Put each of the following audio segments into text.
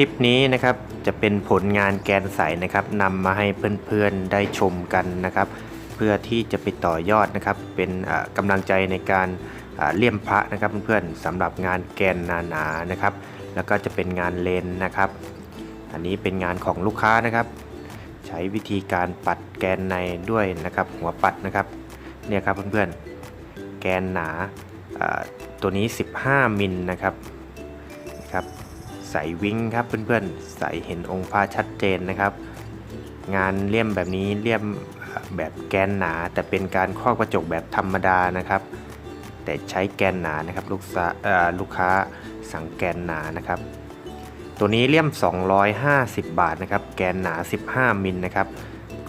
ลิปนี้นะครับจะเป็นผลงานแกนใสนะครับนำมาให้เพื่อนๆได้ชมกันนะครับ เพื่อที่จะไปต่อยอดนะครับ เป็นกำลังใจในการเลี่ยมพระนะครับเพื่อนๆสำหรับงานแกนหนาๆนะครับ แล้วก็จะเป็นงานเลนนะครับ อันนี้เป็นงานของลูกค้านะครับ ใช้วิธีการปัดแกนในด้วยนะครับ หัวปัดนะครับเนี่ยครับเพื่อนๆแกนหนาตัวนี้ 15มิลนะครับ ใส่วิ้งครับเพื่อนๆใส่เห็นองค์พระชัดเจนนะครับ งานเลี่ยมแบบนี้เลี่ยมแบบแกนหนา แต่เป็นการครอบกระจกแบบธรรมดานะครับ แต่ใช้แกนหนานะครับลูกลูกค้าสั่งแกนหนานะครับ ตัวนี้เลี่ยม 250 บาทนะครับ แกนหนา 15 มิลนะครับ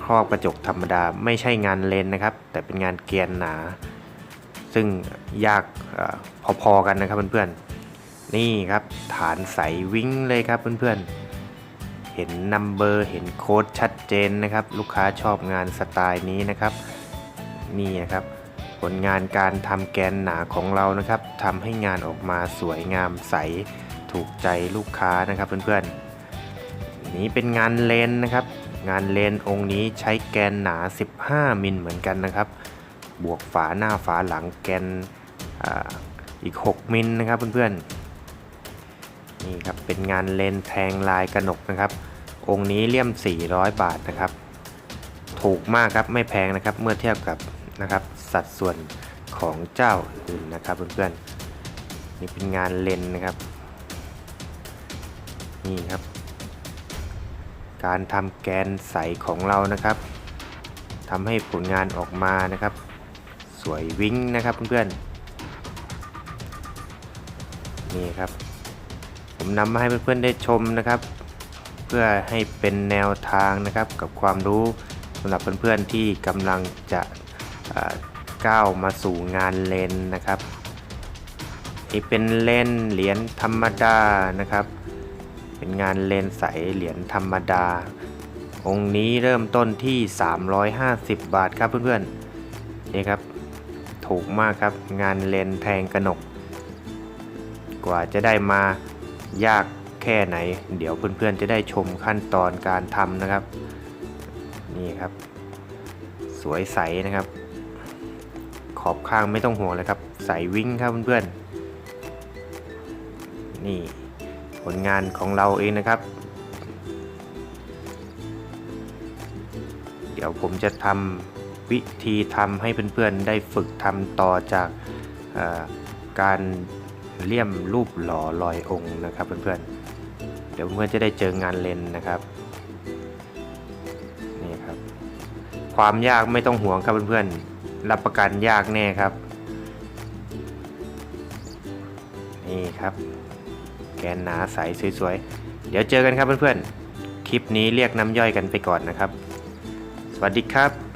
ครอบกระจกธรรมดาไม่ใช่งานเลนนะครับ แต่เป็นงานแกนหนา ซึ่งยากอพอๆกันนะครับเพื่อนๆ นี่ครับฐานใสวิ้งเลยครับเพื่อนๆ เห็นนัมเบอร์เห็นโค้ดชัดเจนนะครับ ลูกค้าชอบงานสไตล์นี้นะครับ นี่นะครับ ผลงานการทำแกนหนาของเรานะครับทำให้งานออกมาสวยงามใสถูกใจลูกค้านะครับเพื่อนๆ นี้เป็นงานเลนนะครับ งานเลนองค์นี้ใช้แกนหนา 15 มิลเหมือนกันนะครับ บวกฝาหน้าฝาหลังแกนออีก 6 มิลนะครับเพื่อนๆ นี่ครับเป็นงานเลนแทงลายกระหนกนะครับ องค์นี้เลี่ยม 400 บาทนะครับ ถูกมากครับไม่แพงนะครับเมื่อเทียบกับนะครับสัดส่วนของเจ้าอื่นนะครับเพื่อนๆนี่เป็นงานเลนนะครับนี่ครับ การทำแกนใสของเรานะครับทำให้ผลงานออกมานะครับ สวยวิ้งนะครับเพื่อนๆนี่ครับ ผมนำมาให้เพื่อนๆได้ชมนะครับ เพื่อให้เป็นแนวทางนะครับกับความรู้สำหรับเพื่อนๆที่กำลังจะก้าวมาสู่งานเลนนะครับนี่เป็นเลนเหรียญธรรมดานะครับ เป็นงานเลนใสเหรียญธรรมดา องค์นี้เริ่มต้นที่ 350 บาทครับเพื่อนๆนี่ครับถูกมากครับงานเลนแทงกระหนก กว่าจะได้มา ยากแค่ไหน เดี๋ยวเพื่อนๆจะได้ชมขั้นตอนการทำนะครับ นี่ครับ สวยใสนะครับ ขอบข้างไม่ต้องห่วงเลยครับ ใสวิ่งครับเพื่อนๆนี่ผลงานของเราเองนะครับ เดี๋ยวผมจะทำวิธีทำให้เพื่อนๆได้ฝึกทำต่อจากการ เลี่ยมรูปหล่อลอยองค์นะครับเพื่อนๆ เดี๋ยวเพื่อนๆจะได้เจองานเลนนะครับนี่ครับ ความยากไม่ต้องห่วงครับเพื่อนๆ รับประกันยากแน่ครับนี่ครับแกนหนาใสสวยๆ เดี๋ยวเจอกันครับเพื่อนๆ คลิปนี้เรียกน้ำย่อยกันไปก่อนนะครับ สวัสดีครับ